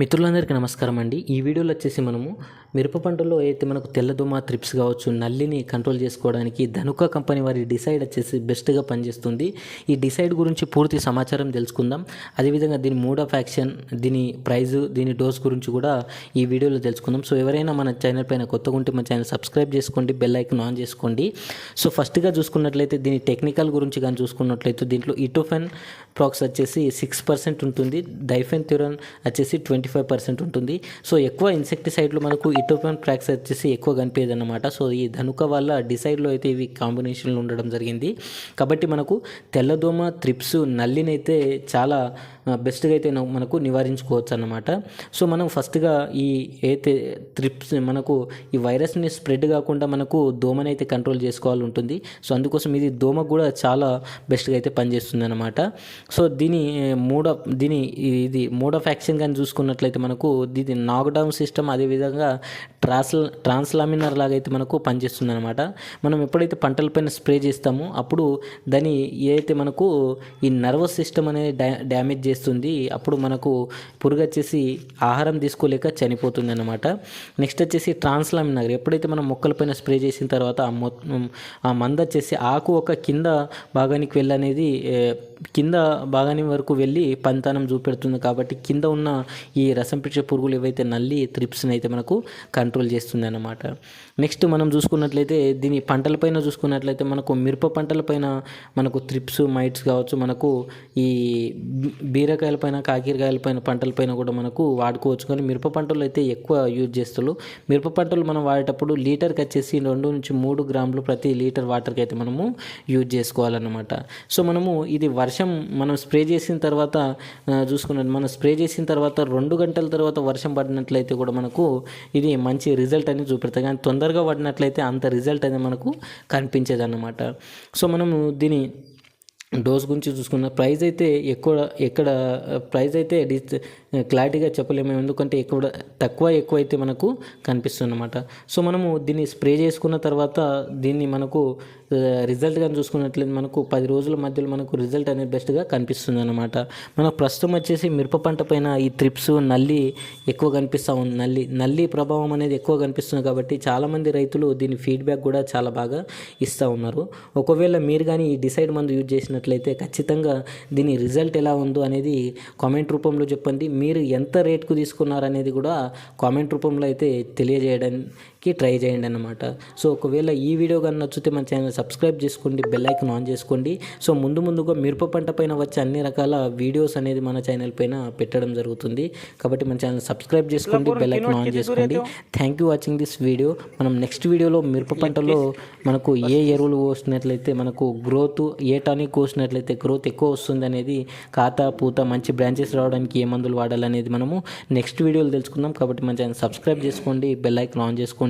మిత్రులందరికీ నమస్కారం అండి. ఈ వీడియోలో వచ్చేసి మనము మిరప పంటలో అయితే మనకు తెల్లదోమ త్రిప్స్ కావచ్చు నల్లిని కంట్రోల్ చేసుకోవడానికి ధనుక కంపెనీ వారి డిసైడ్ వచ్చేసి బెస్ట్గా పనిచేస్తుంది. ఈ డిసైడ్ గురించి పూర్తి సమాచారం తెలుసుకుందాం. అదేవిధంగా దీని మోడ్ ఆఫ్ యాక్షన్ దీని ప్రైజ్ దీని డోస్ గురించి కూడా ఈ వీడియోలో తెలుసుకుందాం. సో ఎవరైనా మన ఛానల్ పైన కొత్తగా ఉంటే మన ఛానల్ సబ్స్క్రైబ్ చేసుకోండి బెల్ ఐకన్ ఆన్ చేసుకోండి. సో ఫస్ట్గా చూసుకున్నట్లయితే దీని టెక్నికల్ గురించి కానీ చూసుకున్నట్లయితే దీంట్లో ఇటోఫెన్ ప్రాక్స్ వచ్చేసి సిక్స్ పర్సెంట్ ఉంటుంది. డైఫెన్ థ్యూరన్ వచ్చేసి ట్వంటీ ఫైవ్ పర్సెంట్ ఉంటుంది. సో ఎక్కువ ఇన్సెక్టిసైడ్లు మనకు ఇటోఫెన్ ప్రాక్స్ వచ్చేసి ఎక్కువ కనిపించదు అనమాట సో ఈ ధనుక వల్ల డిసైడ్లో అయితే ఇవి కాంబినేషన్లో ఉండడం జరిగింది. కాబట్టి మనకు తెల్లదోమ త్రిప్స్ నల్లినైతే చాలా బెస్ట్గా అయితే మనకు నివారించుకోవచ్చు అన్నమాట సో మనం ఫస్ట్గా ఈ అయితే త్రిప్స్ మనకు ఈ వైరస్ని స్ప్రెడ్ కాకుండా మనకు దోమనైతే కంట్రోల్ చేసుకోవాలి ఉంటుంది సో అందుకోసం ఇది దోమ కూడా చాలా బెస్ట్గా అయితే పనిచేస్తుంది అనమాట సో దీని మూడ దీని ఇది మోడ్ ఆఫ్ యాక్షన్ కానీ చూసుకున్నట్లయితే మనకు దీని నాక్డౌన్ సిస్టమ్ అదేవిధంగా ట్రాన్స్ ట్రాన్స్లామినర్ లాగా అయితే మనకు పనిచేస్తుంది అనమాట మనం ఎప్పుడైతే పంటలపైన స్ప్రే చేస్తామో అప్పుడు దాని ఏదైతే మనకు ఈ నర్వస్ సిస్టమ్ అనేది డ్యా డ్యామేజ్ చేస్తుంది అప్పుడు మనకు పురుగు వచ్చేసి ఆహారం తీసుకోలేక చనిపోతుంది అనమాట నెక్స్ట్ వచ్చేసి ట్రాన్స్లామినర్. ఎప్పుడైతే మనం మొక్కలపైన స్ప్రే చేసిన తర్వాత ఆ మొత్తం ఆ మంద వచ్చేసి ఆకు ఒక కింద భాగానికి వెళ్ళనేది కింద భాగాని వరకు వెళ్ళి పంతానం చూపెడుతుంది కాబట్టి కింద ఉన్న ఈ ఈ రసం పిచ్చే పురుగులు ఏవైతే నల్లి త్రిప్స్ని అయితే మనకు కంట్రోల్ చేస్తుంది అన్నమాట నెక్స్ట్ మనం చూసుకున్నట్లయితే దీని పంటలపైన చూసుకున్నట్లయితే మనకు మిరప పంటలపైన మనకు త్రిప్స్ మైట్స్ కావచ్చు మనకు ఈ బీరకాయలపైన కాకరకాయలపైన పంటలపైన కూడా మనకు వాడుకోవచ్చు. కానీ మిరప పంటలు అయితే ఎక్కువ యూజ్ చేస్తారు మిరప పంటలు మనం వాడేటప్పుడు లీటర్కి వచ్చేసి రెండు నుంచి మూడు గ్రాములు ప్రతి లీటర్ వాటర్కి అయితే మనము యూజ్ చేసుకోవాలన్నమాట. సో మనము ఇది వర్షం మనం స్ప్రే చేసిన తర్వాత ఆ, చూసుకున్నట్టు మనం స్ప్రే చేసిన తర్వాత రెండు గంటల తర్వాత వర్షం పడినట్లయితే కూడా మనకు ఇది మంచి రిజల్ట్ అనేది చూపెడతాయి. కానీ తొందరగా పడినట్లయితే అంత రిజల్ట్ అనేది మనకు కనిపించేది అన్నమాట సో మనము దీని డోస్ గురించి చూసుకున్న ప్రైస్ అయితే ఎక్కువ ఎక్కడ ప్రైస్ అయితే డిస్ క్లారిటీగా చెప్పలేము. ఎందుకంటే ఎక్కువ తక్కువ ఎక్కువ అయితే మనకు కనిపిస్తుంది అనమాట సో మనము దీన్ని స్ప్రే చేసుకున్న తర్వాత దీన్ని మనకు రిజల్ట్ కానీ చూసుకున్నట్లయితే మనకు పది రోజుల మధ్యలో మనకు రిజల్ట్ అనేది బెస్ట్గా కనిపిస్తుంది అనమాట మనకు ప్రస్తుతం వచ్చేసి మిరప పంట పైన ఈ త్రిప్స్ నల్లి ఎక్కువ కనిపిస్తూ ఉంది నల్లి నల్లి ప్రభావం అనేది ఎక్కువ కనిపిస్తుంది కాబట్టి చాలామంది రైతులు దీని ఫీడ్బ్యాక్ కూడా చాలా బాగా ఇస్తూ ఉన్నారు. ఒకవేళ మీరు కానీ ఈ డిసైడ్ మందు యూజ్ చేసిన చేసినట్లయితే ఖచ్చితంగా దీని రిజల్ట్ ఎలా ఉందో అనేది కామెంట్ రూపంలో చెప్పండి. మీరు ఎంత రేట్కు తీసుకున్నారు అనేది కూడా కామెంట్ రూపంలో అయితే తెలియజేయడం తెలియజేయడానికి ట్రై చేయండి అన్నమాట. సో ఒకవేళ ఈ వీడియో కానీ నచ్చితే మన ఛానల్ సబ్స్క్రైబ్ చేసుకోండి బెల్ ఐకాన్ ఆన్ చేసుకోండి. సో ముందు ముందుగా మిరప పంట పైన వచ్చే అన్ని రకాల వీడియోస్ అనేది మన ఛానల్ పైన పెట్టడం జరుగుతుంది. కాబట్టి మన ఛానల్ సబ్స్క్రైబ్ చేసుకోండి బెల్ ఐకాన్ ఆన్ చేసుకోండి. Thank you watching this video మనం నెక్స్ట్ వీడియోలో మిరప పంటలో మనకు ఏ ఎరువులు పోసినట్లయితే మనకు గ్రోత్ ఏ టానిక్ కోసినట్లయితే గ్రోత్ ఎక్కువ వస్తుంది అనేది ఖాతా పూత మంచి బ్రాంచెస్ రావడానికి ఏ మందులు వాడాలనేది మనము నెక్స్ట్ వీడియోలో తెలుసుకుందాం. కాబట్టి మన ఛానల్ సబ్స్క్రైబ్ చేసుకోండి బెల్ ఐకాన్ ఆన్